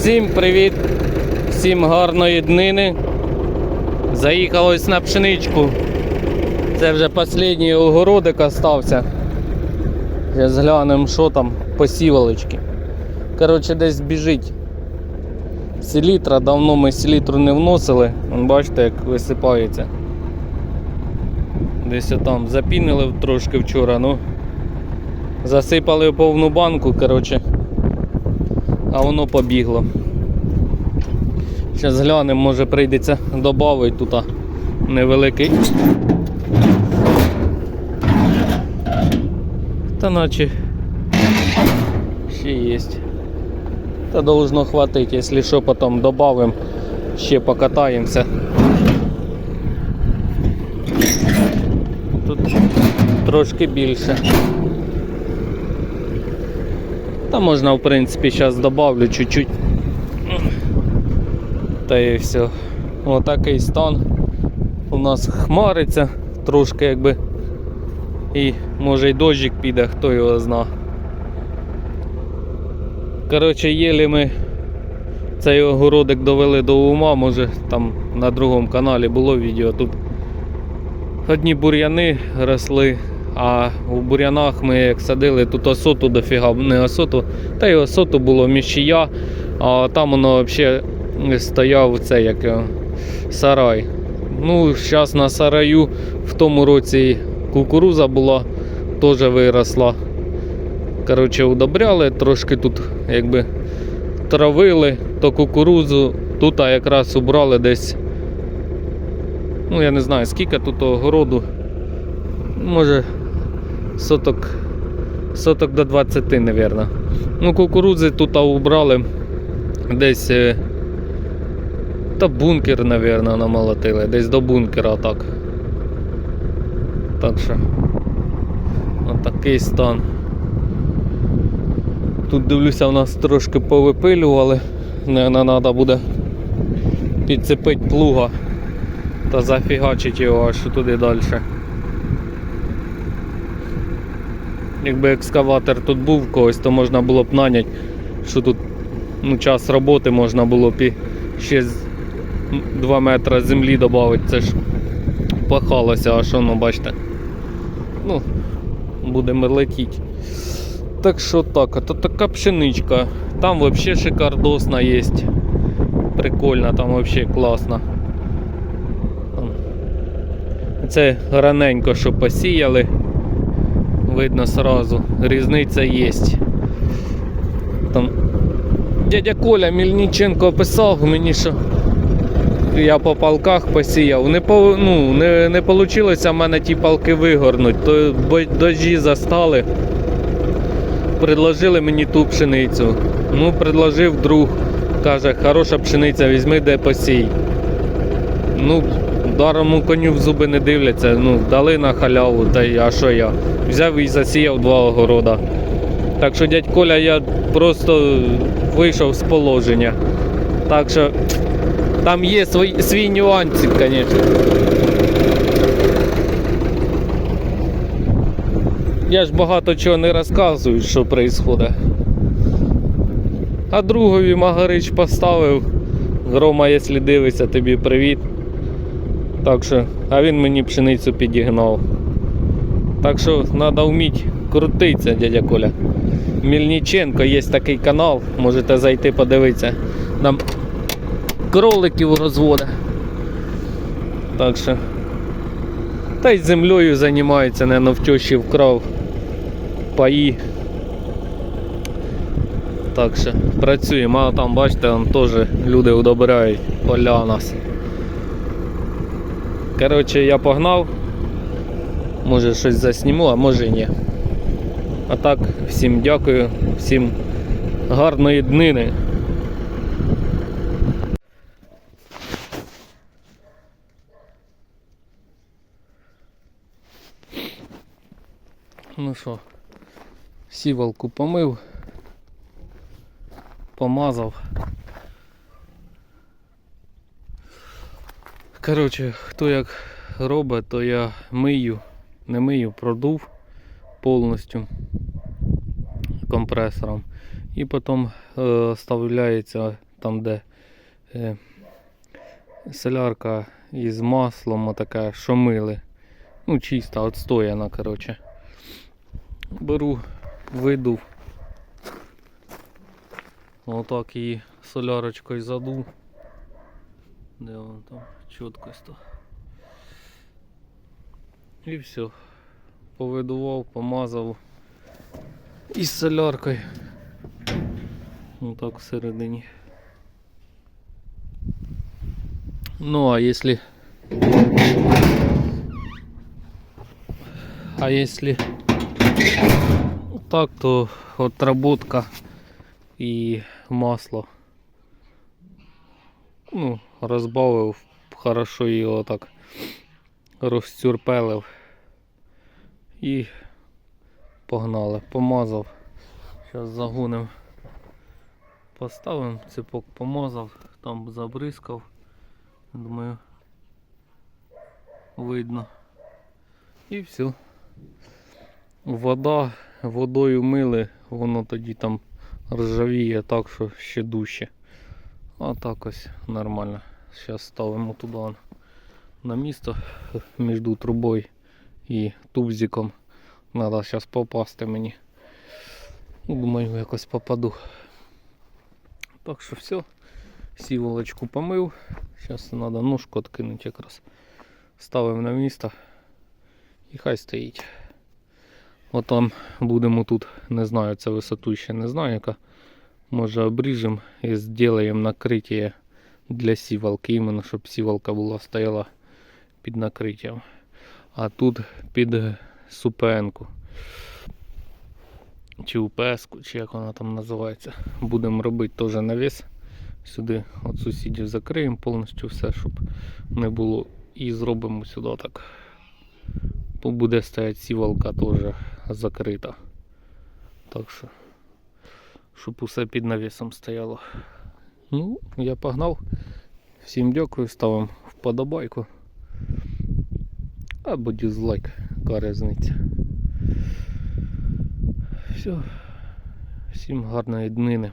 Всім привіт, всім гарної днини. Заїхав на пшеничку. Це вже останній огородик остався. Зараз глянемо, що там по сівалочці. Коротше, десь біжить селітра. Давно ми селітру не вносили. Вон, бачите, як висипається. Десь отам запінили трошки вчора, ну засипали повну банку, коротше, а воно побігло. Зараз глянемо, може прийдеться додати тут невеликий. Та наче ще є. Та должно хватить, якщо що, потім додамо, ще покатаємося. Тут трошки більше. Та можна, в принципі, зараз добавлю чуть-чуть. Та і все. Отакий стан. У нас хмариться трошки якби. І може й дощик піде, хто його зна. Коротше, єлі ми цей огородик довели до ума, може там на другому каналі було відео. Тут одні бур'яни росли, а у бур'янах ми як садили, тут осоту дофіга, не осоту, та й осоту було міщія, а там воно взагалі стояв цей як сарай. Ну, зараз на сараю в тому році кукуруза була, теж виросла. Коротше, удобряли, трошки тут якби травили, то кукурузу тут якраз убрали десь. Ну, я не знаю скільки тут огороду. Може соток, соток до 20, мабуть. Ну, кукурузи тут убрали десь. е, Та бункер, мабуть, намолотили, десь до бункера так. Так що. Отакий стан. Тут дивлюся, у нас трошки повипилювали. Не треба буде підцепити плуга та зафігачити його аж туди далі. Якби екскаватор тут був когось, то можна було б наняти, що тут ну, час роботи можна було б і ще 2 метри землі додати. Це ж пахалося, а що воно, бачите. Ну, будемо летіти. Так що так, а то така пшеничка. Там вообще шикардосна є. Прикольно, там вообще класно. Це раненько, що посіяли. Видно сразу. Різниця є. Там дядя Коля Мільниченко писав мені, що я по палках посіяв. Не по, ну, не, не вийшло в мене ті палки вигорнуть, то дожі застали предложили мені ту пшеницю. Ну, предложив друг. Каже, хороша пшениця, візьми де посій. Ну, дарому коню в зуби не дивляться, ну, дали на халяву, та й а що я? Взяв і засіяв два огорода. Так що, дядь Коля, я просто вийшов з положення. Так що там є свій, свій нюансик, звісно. Я ж багато чого не розказую, що відбувається. А другові Магарич поставив. Грома, якщо дивиться, тобі привіт. Так що, а він мені пшеницю підігнав. Так що треба вміти крутитися, дядя Коля. Мільниченко є такий канал, можете зайти подивитися. Там кроликів розвода. Так що. Та й землею займається, не в тещі вкрав паї. Так що працюємо, а там бачите, там теж люди удобряють поля нас. Коротше, я погнав. Може щось засніму, а може і ні. А так, всім дякую, всім гарної днини. Ну що, сівалку помив, помазав. Коротше, хто як робить, то я мию, не мию, продув повністю компресором. І потім е, вставляється там, де е, солярка із маслом, така, мили. Ну, чиста, отстояна, коротше. Беру, видув. Отак її солярочкою задув. Де вон там чіткость то. І все. Повидував, помазав. Із соляркою. Отак всередині. Ну а если... А если так, то отработка і масло. Ну, розбавив, хорошо його так розцюрпелив. І погнали, помазав. Зараз загоним. Поставимо цепок, помазав, там забризкав. Думаю, видно. І все. Вода, водою мили, воно тоді там ржавіє так, що ще дужче. А так ось нормально. Зараз ставимо туди на місто між трубою і тубзиком. Треба зараз попасти мені. Ну, Думаю, якось попаду. Так що все. Сіволочку помив. Зараз треба ножку відкинути якраз. Ставимо на місто і хай стоїть. От там будемо тут, не знаю, це висоту ще не знаю, яка. Може обріжемо і зробимо накриття для сівалки, іменно щоб сівалка була стояла під накриттям. А тут під супенку. Чи УПС-ку, чи як вона там називається. Будемо робити теж навіс. Сюди від сусідів закриємо повністю все, щоб не було. І зробимо сюди так. Буде стояти сівалка теж закрита. Так що, щоб усе під навісом стояло. Ну, я погнав. Всім дякую, ставимо вподобайку. Або дизлайк, різниця. Все. Всім гарної днини.